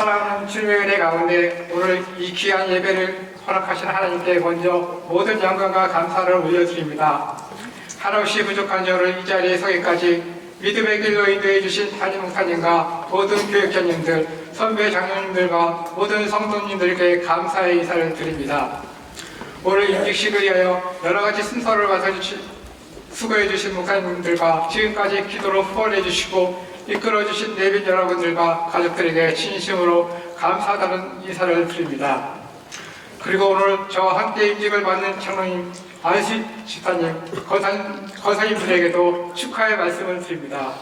사랑하는 주님의 은혜 가운데 오늘 이 귀한 예배를 허락하신 하나님께 먼저 모든 영광과 감사를 올려드립니다. 한없이 부족한 저를 이 자리에 서기까지 믿음의 길로 인도해 주신 담임 목사님과 모든 교육자님들, 선배 장로님들과 모든 성도님들께 감사의 인사를 드립니다. 오늘 임직식을 위하여 여러 가지 순서를 맞춰주신 수고해 주신 목사님들과 지금까지 기도로 후원해 주시고 이끌어 주신 내빈 여러분들과 가족들에게 진심으로 감사하다는 인사를 드립니다. 그리고 오늘 저와 함께 임직을 받는 장로님 안시 집사님, 거산, 거사님들에게도 축하의 말씀을 드립니다.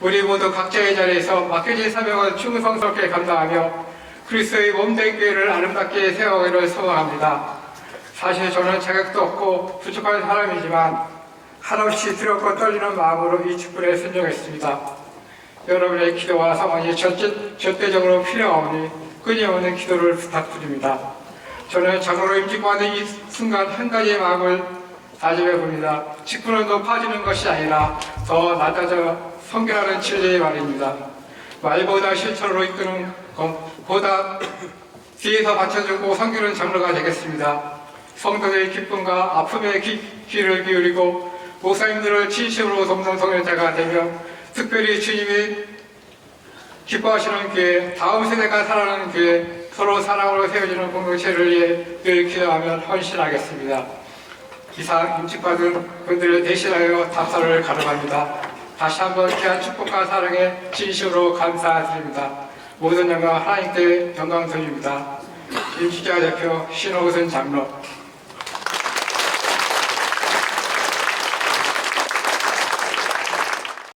우리 모두 각자의 자리에서 맡겨진 사명을 충성스럽게 감당하며 그리스도의 몸된 교회를 아름답게 세워가기를 소망합니다. 사실 저는 자격도 없고 부족한 사람이지만 한없이 두렵고 떨리는 마음으로 이 직분에 순종했습니다. 여러분의 기도와 절대, 절대적으로 필요하오니 끊임없는 기도를 부탁드립니다. 저는 장으로 임직받는 이 순간 한 가지의 마음을 다짐해 봅니다. 직분은 높아지는 것이 아니라 더 낮아져 성결하는 진리의 말입니다. 말보다 실천으로 이끄는 것보다 뒤에서 받쳐주고 섬기는 장로가 되겠습니다. 성도의 기쁨과 아픔에 귀, 귀를 기울이고 목사님들을 진심으로 돕는 성령자가 되며 특별히 주님이 기뻐하시는 교회, 다음 세대가 살아가는 교회, 서로 사랑으로 세워지는 공동체를 위해 늘 기도하며 헌신하겠습니다. 이상 임직받은 분들을 대신하여 답사를 가름합니다. 다시 한번 귀한 축복과 사랑에 진심으로 감사드립니다. 모든 영광 하나님께 영광 돌립니다. 임직자 대표 신호선 장로